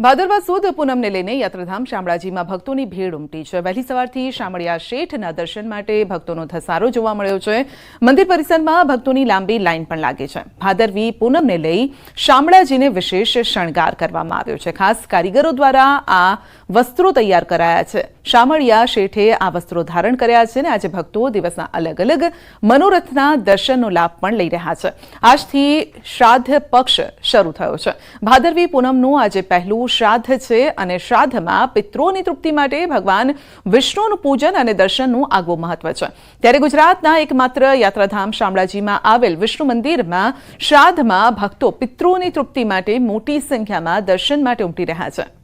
ભાદરવા સુદ પૂનમને લઈને યાત્રાધામ શામળાજીમાં ભક્તોની ભીડ ઉમટી છે. વહેલી સવારથી શામળિયા શેઠના દર્શન માટે ભક્તોનો ધસારો જોવા મળ્યો છે. મંદિર પરિસરમાં ભક્તોની લાંબી લાઈન પણ લાગે છે. ભાદરવી પૂનમને લઈ શામળાજીને વિશેષ શણગાર કરવામાં આવ્યો છે. ખાસ કારીગરો દ્વારા આ વસ્ત્રો તૈયાર કરાયા છે. શામળિયા શેઠે આ વસ્ત્રો ધારણ કર્યા છે અને આજે ભક્તો દિવસના અલગ અલગ મનોરથના દર્શનનો લાભ પણ લઈ રહ્યા છે. આજથી શ્રાદ્ધ પક્ષ શરૂ થયો છે. ભાદરવી પૂનમનું આજે પહેલું શ્રાદ્ધ છે અને શ્રાદ્ધમાં પિતૃઓની તૃપ્તિ માટે ભગવાન વિષ્ણુનું પૂજન અને દર્શનનું આગવું મહત્વ છે. ત્યારે ગુજરાતના એકમાત્ર યાત્રાધામ શામળાજીમાં આવેલ વિષ્ણુ મંદિરમાં શ્રાદ્ધમાં ભક્તો પિત્રોની તૃપ્તિ માટે મોટી સંખ્યામાં દર્શન માટે ઉમટી રહ્યા છે.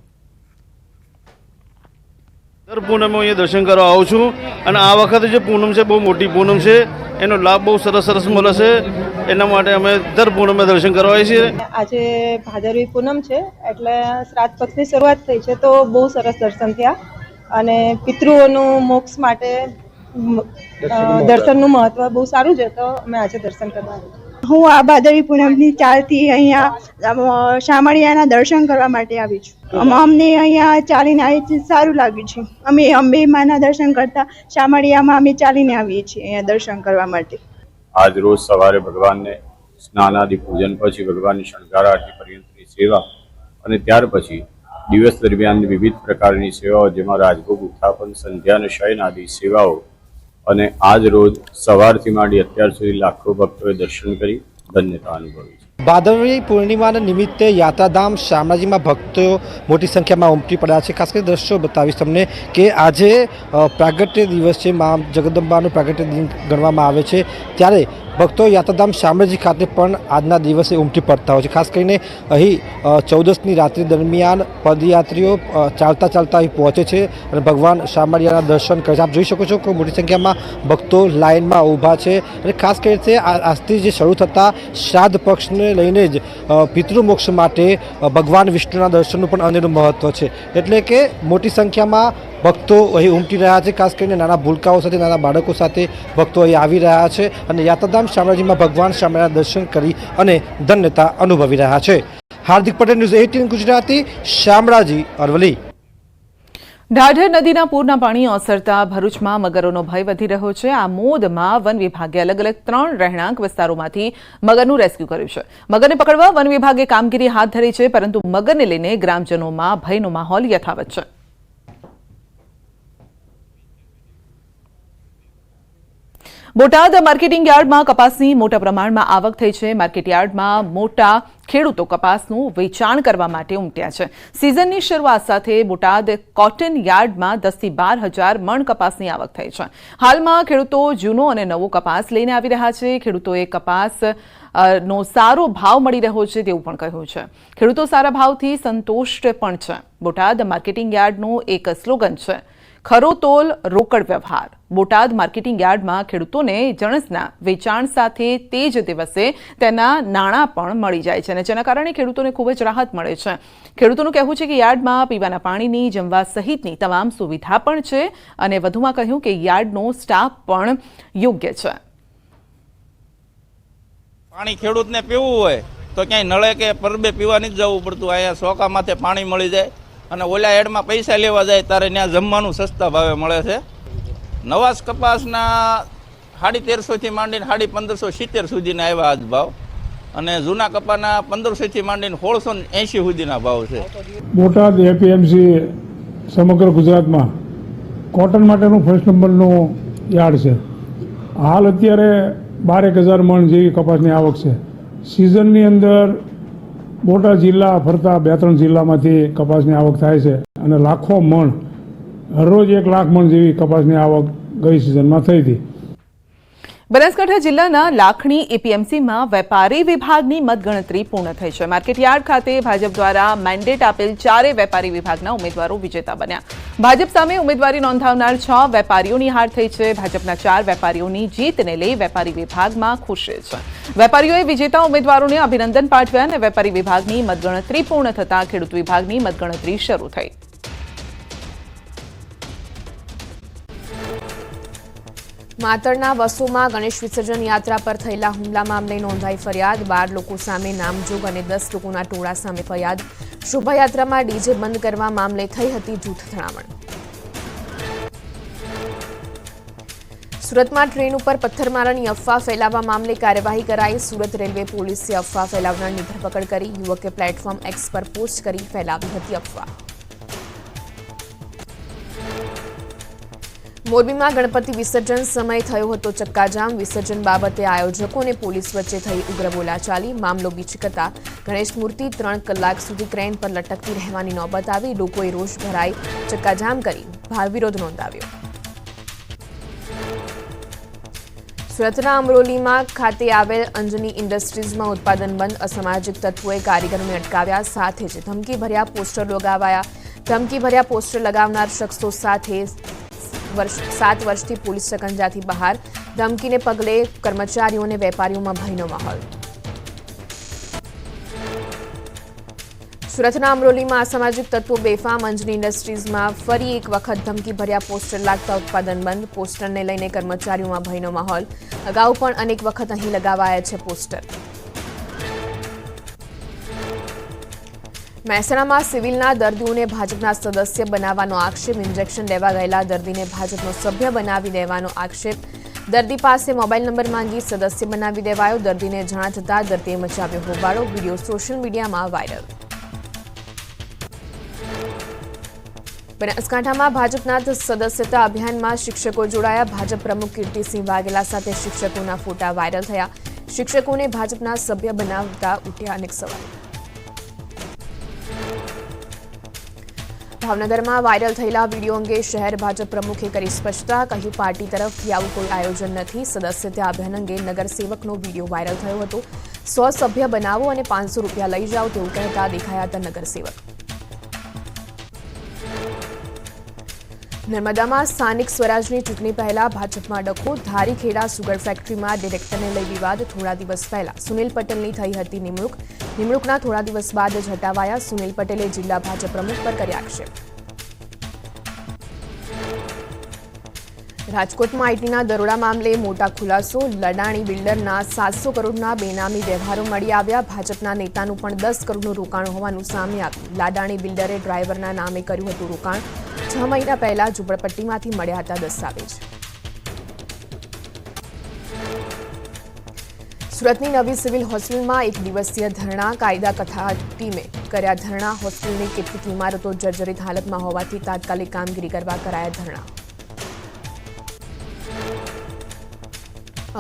દર પૂનમે હું અહીંયા દર્શન કરવા આવું છું. અને આ વખતે જે પૂનમ છે બહુ મોટી પૂનમ છે. એનો લાભ બહુ સરસ સરસ મળે છે. એના માટે અમે દર પૂનમે દર્શન કરવા આવીએ છીએ. આજે ભાદરવી પૂનમ છે એટલે શ્રાદ્ધ પક્ષની શરૂઆત થઈ છે તો બહુ સરસ દર્શન થયા. અને પિતૃઓનું મોક્ષ માટે દર્શનનું મહત્વ. બહુ સારું છે તો અમે આજે દર્શન કરવા આવ્યા. હું આ ભાદરવી પૂનમની ચારથી અહીંયા શામળિયાના દર્શન કરવા માટે આવી છું. અમને અહીંયા ચાલીને આવી છે સારું લાગ્યું છે. અમે અંબે માના દર્શન કરતા શામળિયામાં અમે ચાલીને આવીએ છીએ અહીંયા દર્શન કરવા માટે. આજ રોજ સવારે ભગવાનને સ્નાનાદિ પૂજન પછી ભગવાનની શણગાર આરતી પર્યંતની સેવા અને ત્યાર પછી દિવસ દરમિયાન વિવિધ પ્રકારની સેવાઓ જેમાં રાજભોગ ઉત્થાપન સંધ્યા અને શયન આદિ સેવાઓ અને આજ રોજ સવારથી માંડી અત્યાર સુધી લાખો ભક્તોએ દર્શન કરી ધન્યતા અનુભવી છે. ભાદરવી પૂર્ણિમાના નિમિત્તે યાત્રાધામ શામળાજીમાં ભક્તો મોટી સંખ્યામાં ઉમટી પડ્યા છે. ખાસ કરી દ્રશ્યો બતાવીશ તમને કે આજે પ્રાગટ્ય દિવસ છે. મા જગદંબાનું પ્રાગટ્ય દિન ગણવામાં આવે છે. ત્યારે ભક્તો યાત્રાધામ શામળાજી ખાતે પણ આજના દિવસે ઉમટી પડતા હોય છે. ખાસ કરીને અહીં ચૌદસની રાત્રિ દરમિયાન પદયાત્રીઓ ચાલતા ચાલતા અહીં પહોંચે છે અને ભગવાન શામળિયાના દર્શન કરે છે. આપ જોઈ શકો છો કે મોટી સંખ્યામાં ભક્તો લાઇનમાં ઊભા છે અને ખાસ કરીને આજથી જે શરૂ થતા શ્રાદ્ધ પક્ષને લઈને જ પિતૃમોક્ષ માટે ભગવાન વિષ્ણુના દર્શનનું પણ અનેરું મહત્ત્વ છે. એટલે કે મોટી સંખ્યામાં ભક્તો અહીં ઉમટી રહ્યા છે, ખાસ કરીને નાના ભૂલકાઓ સાથે, નાના બાળકો સાથે ભક્તો અહીં આવી રહ્યા છે અને યાત્રાધામ શામળાજીમાં ભગવાન શામળાના દર્શન કરી અને ધન્યતા અનુભવી રહ્યા છે. હાર્દિક પટેલ ન્યૂઝ એટીન ગુજરાતી, શામળાજી અરવલી ઢાઢર નદીના પૂરના પાણી ઓસરતા ભરૂચમાં મગરોનો ભય વધી રહ્યો છે. આ મોદમાં વન વિભાગે અલગ અલગ ત્રણ રહેણાંક વિસ્તારોમાંથી મગરનું રેસ્ક્યુ કર્યું છે. મગરને પકડવા વન વિભાગે કામગીરી હાથ ધરી છે, પરંતુ મગરને લઈને ગ્રામજનોમાં ભયનો માહોલ યથાવત છે. બોટાદ માર્કેટિંગ યાર્ડમાં કપાસની મોટા પ્રમાણમાં આવક થઈ છે. માર્કેટ યાર્ડમાં મોટા ખેડૂતો કપાસનું વેચાણ કરવા માટે ઉમટ્યા છે. સિઝનની શરૂઆત સાથે બોટાદ કોટન યાર્ડમાં દસથી બાર હજાર મણ કપાસની આવક થઈ છે. હાલમાં ખેડૂતો જૂનો અને નવો કપાસ લઈને આવી રહ્યા છે. ખેડૂતોએ કપાસ નો સારો ભાવ મળી રહ્યો છે તેવું પણ કહ્યું છે. ખેડૂતો સારા ભાવથી સંતુષ્ટ પણ છે. બોટાદ માર્કેટિંગ યાર્ડનું એક સ્લોગન છે. ખરો તોલ રોકડ વ્યવહાર. બોટાદ માર્કેટિંગ યાર્ડમાં ખેડૂતોને જણસના વેચાણ સાથે તે જ દિવસે તેના નાણાં પણ મળી જાય છે અને જેના કારણે ખેડૂતોને ખૂબ જ રાહત મળે છે. ખેડૂતોનું કહેવું છે કે યાર્ડમાં પીવાના પાણીની, જમવા સહિતની તમામ સુવિધા પણ છે અને વધુમાં કહ્યું કે યાર્ડનો સ્ટાફ પણ યોગ્ય છે. પાણી ખેડૂતને પીવું હોય તો ક્યાંય નળે કે પરબે પીવા નથી જવું પડતું. અહીંયા સોકા માથે પાણી મળી જાય. અને ઓલા એડમાં પૈસા લેવા જાય ત્યારે ત્યાં જમવાનું સસ્તા ભાવે મળે છે. નવાસ કપાસના સાડી તેરસોથી માંડીને સાડી પંદરસો સિત્તેર સુધીના આવ્યા આજ ભાવ. અને જૂના કપાના પંદરસોથી માંડીને સોળસો એંશી સુધીના ભાવ છે. બોટાદ એપીએમસી સમગ્ર ગુજરાતમાં કોટન માટેનું ફર્સ્ટ નંબરનું યાર્ડ છે. હાલ અત્યારે બારેક હજાર મણ જેવી કપાસની આવક છે. સિઝનની અંદર બોટાદ જિલ્લા ફરતા બે ત્રણ જિલ્લામાંથી કપાસની આવક થાય છે અને લાખો મણ હરરોજ એક લાખ મણ જેવી કપાસની આવક ગઈ સિઝનમાં થઈ હતી. બનાસકાંઠા જિલ્લાના લાખણી એપીએમસીમાં વેપારી વિભાગની મતગણતરી પૂર્ણ થઈ છે. માર્કેટયાર્ડ ખાતે ભાજપ દ્વારા મેન્ડેટ આપેલ ચારે વેપારી વિભાગના ઉમેદવારો વિજેતા બન્યા. ભાજપ સામે ઉમેદવારી નોંધાવનાર છ વેપારીઓની હાર થઈ છે. ભાજપના ચાર વેપારીઓની જીતને લઈ વેપારી વિભાગમાં ખુશ છે. વેપારીઓએ વિજેતા ઉમેદવારોને અભિનંદન પાઠવ્યા અને વેપારી વિભાગની મતગણતરી પૂર્ણ થતાં ખેડૂત વિભાગની મતગણતરી શરૂ થઈ. માતરના વસુમાં ગણેશ વિસર્જન યાત્રા પર થયેલા હુમલા મામલે નોંધાઈ ફરિયાદ. બાર લોકો સામે નામજોગ અને દસ લોકોના ટોળા સામે ફરિયાદ. શોભાયાત્રામાં ડીજે બંધ કરવા મામલે થઈ હતી જૂથ અથડામણ સુરતમાં ટ્રેન ઉપર પથ્થરમારાની અફવા ફેલાવવા મામલે કાર્યવાહી કરાઈ. સુરત રેલવે પોલીસે અફવા ફેલાવનારની ધરપકડ કરી. યુવકે પ્લેટફોર્મ એક્સ પર પોસ્ટ કરી ફેલાવી હતી અફવા. મોરબીમાં ગણપતિ વિસર્જન સમય થયો હતો ચક્કાજામ. વિસર્જન બાબતે આયોજકો અને પોલીસ વચ્ચે થઈ ઉગ્ર બોલાચાલી. મામલો બીચકતા ગણેશ મૂર્તિ ત્રણ કલાક સુધી ક્રેન પર લટકતી રહેવાની નોબત આવી. લોકોએ રોષ ભરાઈ ચક્કાજામ કરી ભાર વિરોધ નોંધાવ્યો. સુરતના અમરોલીમાં ખાતે આવેલ અંજની ઇન્ડસ્ટ્રીઝમાં ઉત્પાદન બંધ. અસામાજિક તત્વોએ કારીગરોને અટકાવ્યા. સાથે જ ધમકીભર્યા પોસ્ટર લગાવાયા. ધમકીભર્યા પોસ્ટર લગાવનાર શખ્સો સાથે વર્ષ સાત વર્ષથી પોલીસ સકંજાથી બહાર ધમકીને પગલે કર્મચારીઓ અને વેપારીઓમાં ભયનો માહોલ. સુરતના અમરોલીમાં અસામાજિક તત્વો બેફામ અંજની ઇન્ડસ્ટ્રીઝમાં ફરી એક વખત ધમકી ભર્યા પોસ્ટર લાગતા ઉત્પાદન બંધ. પોસ્ટરને લઈને કર્મચારીઓમાં ભયનો માહોલ. અગાઉ પણ અનેક વખત અહીં લગાવાયા છે પોસ્ટર. મહેસાણામાં સિવિલના દર્દીઓને ભાજપના સદસ્ય બનાવવાનો આક્ષેપ, ઇન્જેક્શન લેવા ગયેલા દર્દીને ભાજપનો સભ્ય બનાવી દેવાનો આક્ષેપ. દર્દી પાસે મોબાઈલ નંબર માંગી સદસ્ય બનાવી દેવાયો. દર્દીને જાણ થતાં દર્દીએ મચાવ્યો હોબાળો. વીડિયો સોશિયલ મીડિયામાં વાયરલ. બનાસકાંઠામાં ભાજપના સદસ્યતા અભિયાનમાં શિક્ષકો જોડાયા. ભાજપ પ્રમુખ કીર્તિસિંહ વાઘેલા સાથે શિક્ષકોના ફોટા વાયરલ થયા. શિક્ષકોને ભાજપના સભ્ય બનાવતા ઉઠ્યા અનેક સવાલ. ભાવનગરમાં વાયરલ થયેલા વીડિયો અંગે શહેર ભાજપ પ્રમુખે કરી સ્પષ્ટતા. કહ્યું, પાર્ટી તરફથી આવું કોઈ આયોજન નથી. સદસ્યતા અભિયાન અંગે નગરસેવકનો વીડિયો વાયરલ થયો હતો. સો સભ્ય બનાવો અને પાંચસો રૂપિયા લઈ જાઓ તેવું કહેતા દેખાયા હતા નગરસેવક. નર્મદામાં સ્થાનિક સ્વરાજની ચૂંટણી પહેલા ભાજપમાં ડખો, ધારીખેડા સુગર ફેક્ટરીમાં ડિરેક્ટરને લઈ વિવાદ થોડા દિવસ પહેલા. સુનિલ પટેલની થઈ હતી નિમણૂક. નિમણૂકના થોડા દિવસ બાદ જ હટાવાયા સુનિલ પટેલે જિલ્લા ભાજપ પ્રમુખ પર કર્યા આક્ષેપ. રાજકોટમાં આઈટીના દરોડા મામલે મોટા ખુલાસો, લડાણી બિલ્ડરના સાતસો કરોડના બેનામી વ્યવહારો મળી આવ્યા. ભાજપના નેતાનું પણ દસ કરોડનું રોકાણ હોવાનું સામે આવ્યું. લાડાણી બિલ્ડરે ડ્રાઈવરના નામે કર્યું હતું રોકાણ. છ મહિના પહેલા ઝુંપડપટ્ટીમાંથી મળ્યા હતા દસ્તાવેજ સુરતની નવી સિવિલ હોસ્પિટલમાં એક દિવસીય ધરણા કાયદા કથા ટીમે કર્યા ધરણા. હોસ્પિટલની કેટલીક ઇમારતો જર્જરિત હાલતમાં હોવાથી તાત્કાલિક કામગીરી કરવા કરાયા ધરણા.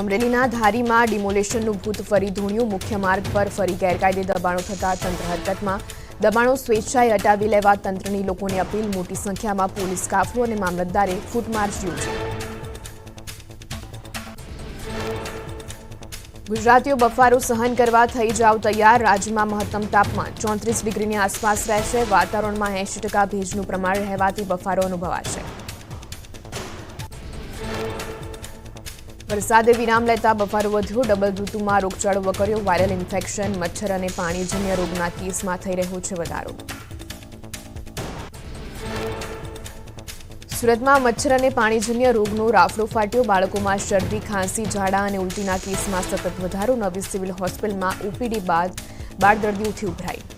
અમરેલીના ધારીમાં ડિમોલેશનનું ભૂત ફરી ધૂણ્યું. મુખ્ય માર્ગ પર ફરી ગેરકાયદે દબાણો થતા તંત્ર હરકતમાં દબાણો સ્વેચ્છાએ હટાવી લેવા તંત્રની લોકોની અપીલ. મોટી સંખ્યામાં પોલીસ કાફલો અને મામલતદારે ફૂટમાર્ચ યોજી ગુજરાતીઓ બફારો સહન કરવા થઈ જાવ તૈયાર. રાજ્યમાં મહત્તમ તાપમાન ચોત્રીસ ડિગ્રીની આસપાસ રહેશે. વાતાવરણમાં એંશી ટકા ભેજનું પ્રમાણ રહેવાથી બફારો અનુભવાશે. વરસાદે વિરામ લેતા બફારો વધ્યો. ડબલ ઋતુમાં રોગચાળો વકર્યો. વાયરલ ઇન્ફેક્શન, મચ્છર અને પાણીજન્ય રોગના કેસમાં થઈ રહ્યો છે વધારો. સુરતમાં મચ્છર અને પાણીજન્ય રોગનો રાફડો ફાટ્યો. બાળકોમાં શરદી, ખાંસી, ઝાડા અને ઉલટીના કેસમાં સતત વધારો. નવી સિવિલ હોસ્પિટલમાં ઓપીડી બાદ બાળ દર્દીઓથી ઉભરાઈ.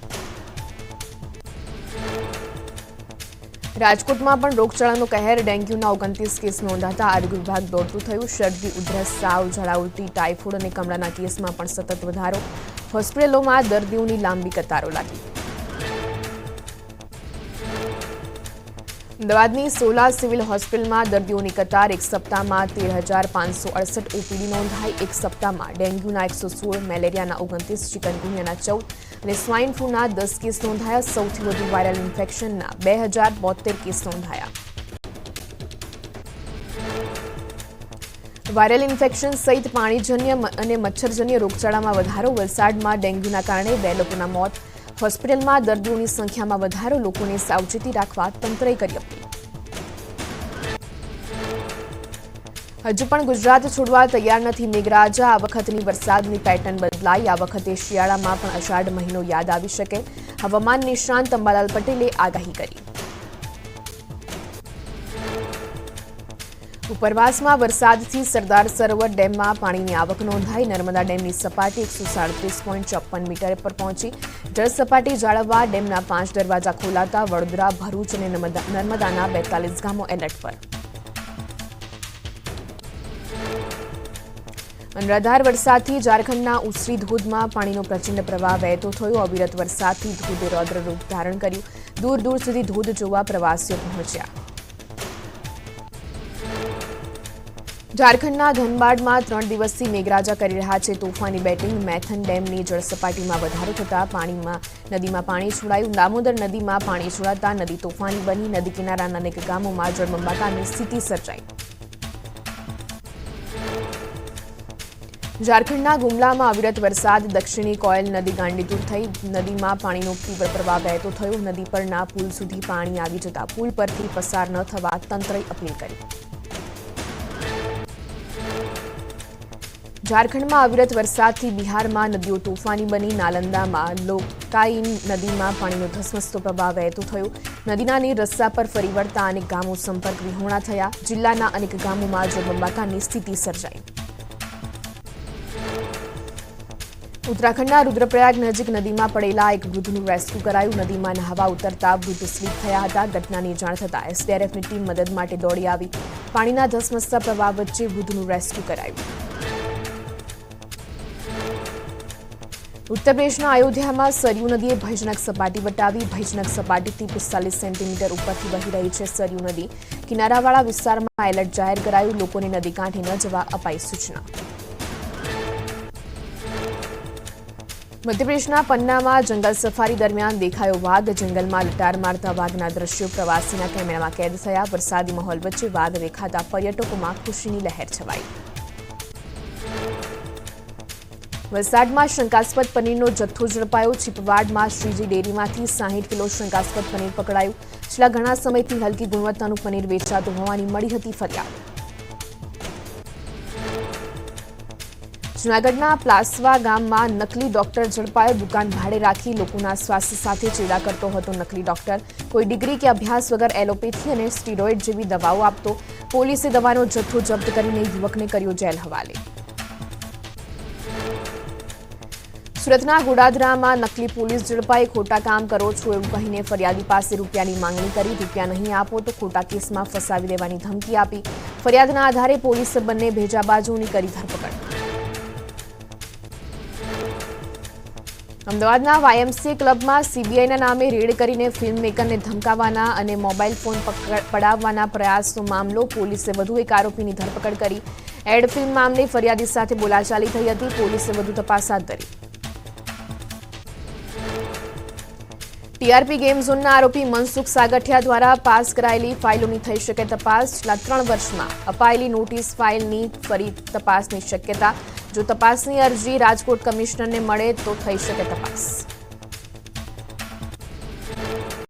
રાજકોટમાં પણ રોગચાળાનો કહેર ડેન્ગ્યુના ઓગણત્રીસ કેસ નોંધાતા આરોગ્ય વિભાગ દોડતું થયું. શરદી, ઉધરસ, સાવ ઝાડા ઉલટી ટાઇફોઇડ અને કમળાના કેસમાં પણ સતત વધારો. હોસ્પિટલોમાં દર્દીઓની લાંબી કતારો લાગી. અમદાવાદની સોલા સિવિલ હોસ્પિટલમાં દર્દીઓની કતાર એક સપ્તાહમાં તેર હજાર પાંચસો અડસઠ ઓપીડી નોંધાઈ, એક સપ્તાહમાં ડેન્ગ્યુના એકસો સોળ, મેલેરિયાના ઓગણત્રીસ, ચિકનગુનિયાના ચૌદ અને સ્વાઇન ફ્લૂના દસ કેસ નોંધાયા. સૌથી વધુ વાયરલ ઇન્ફેક્શનના બે હજાર બોતેર કેસ નોંધાયા. વાયરલ ઇન્ફેક્શન સહિત પાણીજન્ય અને મચ્છરજન્ય રોગચાળામાં વધારો વલસાડમાં ડેન્ગ્યુના કારણે બે લોકોના મોત હોસ્પિટલમાં દર્દીઓની સંખ્યામાં વધારો, લોકોને સાવચેતી રાખવા તંત્રએ કરી અપીલ હજુ પણ ગુજરાત છોડવા તૈયાર નથી. મેઘરાજા, આ વખતની વરસાદની પેટર્ન બદલાઈ. આ વખતે શિયાળામાં પણ અષાઢ મહિનો યાદ આવી શકે. હવામાન નિષ્ણાંત અંબાલાલ પટેલે આગાહી કરી. ઉપરવાસમાં વરસાદથી સરદાર સરોવર ડેમમાં પાણીની આવક નોંધાઈ. નર્મદા ડેમની સપાટી એકસો સાડત્રીસ પોઈન્ટ ચોપન મીટર પર પહોંચી. જળ સપાટી જાળવવા ડેમના પાંચ દરવાજા ખોલાતા વડોદરા, ભરૂચ અને નર્મદાના બેતાલીસ ગામો એલર્ટ પર. અનરાધાર વરસાદથી ઝારખંડના ઉસરી ધોધમાં પાણીનો પ્રચંડ પ્રવાહ વહેતો થયો. અવિરત વરસાદથી ધોધે રૌદ્ર રૂપ ધારણ કર્યું. દૂર દૂર સુધી ધોધ જોવા પ્રવાસીઓ પહોંચ્યા. ઝારખંડના ધનબાદમાં ત્રણ દિવસથી મેઘરાજા કરી રહ્યા છે તોફાની બેટિંગ. મેથન ડેમની જળસપાટીમાં વધારો થતાં પાણીમાં, નદીમાં પાણી છોડાયું. દામોદર નદીમાં પાણી છોડાતા નદી તોફાની બની. નદી કિનારાના અનેક ગામોમાં જળબંબાકારની સ્થિતિ સર્જાઈ. ઝારખંડના ગુમલામાં અવિરત વરસાદ. દક્ષિણી કોયલ નદી ગાંડીતુર થઈ. નદીમાં પાણીનો તીવ્ર પ્રવાહ વહેતો થયો. નદી પરના પુલ સુધી પાણી આવી જતા પુલ પરથી પસાર ન થવા તંત્રએ અપીલ કરી. ઝારખંડમાં અવિરત વરસાદથી બિહારમાં નદીઓ તોફાની બની. નાલંદામાં લોકાઈ નદીમાં પાણીનો ધસમસતો પ્રવાહ વહેતો થયો. નદીના નીર રસ્તા પર ફરી વળતા અનેક ગામો સંપર્ક વિહોણા થયા. જિલ્લાના અનેક ગામોમાં જળબંબાકારની સ્થિતિ સર્જાઈ. ઉત્તરાખંડના રુદ્રપ્રયાગ નજીક નદીમાં પડેલા એક વૃદ્ધનું રેસ્ક્યુ કરાયું. નદીમાં નહાવા ઉતરતા વૃદ્ધ સ્લીપ થયા હતા. ઘટનાની જાણ થતાં એસડીઆરએફની ટીમ મદદ માટે દોડી આવી. પાણીના ધસમસતા પ્રવાહ વચ્ચે વૃદ્ધનું રેસ્ક્યુ કરાયું. ઉત્તર પ્રદેશના અયોધ્યામાં સરયુ નદીએ ભયજનક સપાટી વટાવી. ભયજનક સપાટીથી પિસ્તાલીસ સેન્ટીમીટર ઉપરથી વહી રહી છે સરયુ નદી. કિનારાવાળા વિસ્તારમાં એલર્ટ જાહેર કરાયું. લોકોને નદી કાંઠે ન જવા અપાઈ સૂચના. મધ્યપ્રદેશના પન્નામાં જંગલ સફારી દરમિયાન દેખાયો વાઘ. જંગલમાં લટાર મારતા વાઘના દ્રશ્યો પ્રવાસીના કેમેરામાં કેદ થયા. વરસાદી માહોલ વચ્ચે વાઘ દેખાતા પર્યટકોમાં ખુશીની લહેર છવાઈ. વલસાડમાં શંકાસ્પદ પનીરનો જથ્થો ઝડપાયો. છીપવાડમાં શ્રીજી ડેરીમાંથી સાહીઠ કિલો શંકાસ્પદ પનીર પકડાયું. છેલ્લા ઘણા સમયથી હલકી ગુણવત્તાનું પનીર વેચાતું હોવાની મળી હતી ફરિયાદ. જૂનાગઢના પ્લાસવા ગામમાં નકલી ડોક્ટર ઝડપાયો. દુકાન ભાડે રાખી લોકોના સ્વાસ્થ્ય સાથે ચેડા કરતો હતો નકલી ડોક્ટર. કોઈ ડિગ્રી કે અભ્યાસ વગર એલોપેથી અને સ્ટીરોઇડ જેવી દવાઓ આપતો. પોલીસે દવાનો જથ્થો જપ્ત કરીને યુવકને કર્યો જેલ હવાલે. સુરતના ગોડાદરામાં નકલી પોલીસ ઝડપાઈ ખોટા કામ કરો છો એવું કહીને ફરિયાદી પાસે રૂપિયાની માંગણી કરી. રૂપિયા નહીં આપો તો ખોટા કેસમાં ફસાવી દેવાની ધમકી આપી. ફરિયાદના આધારે પોલીસે બંને ભેજાબાજોની કરી ધરપકડ. અમદાવાદના વાયએમસીએ ક્લબમાં સીબીઆઈના નામે રેડ કરીને ફિલ્મ મેકરને ધમકાવવાના અને મોબાઈલ ફોન પડાવવાના પ્રયાસનો મામલો પોલીસે વધુ એક આરોપીની ધરપકડ કરી. એડ ફિલ્મ મામલે ફરિયાદી સાથે બોલાચાલી થઈ હતી. પોલીસે વધુ તપાસ હાથ ધરી. ટીઆરપી ગેમ ઝોનના આરોપી મનસુખ સાગઠિયા દ્વારા પાસ કરાયેલી ફાઇલોની થઈ શકે તપાસ. છેલ્લા ત્રણ વર્ષમાં અપાયેલી નોટિસ ફાઇલની ફરી તપાસની શક્યતા. જો તપાસની અરજી રાજકોટ કમિશનરને મળે તો થઈ શકે તપાસ.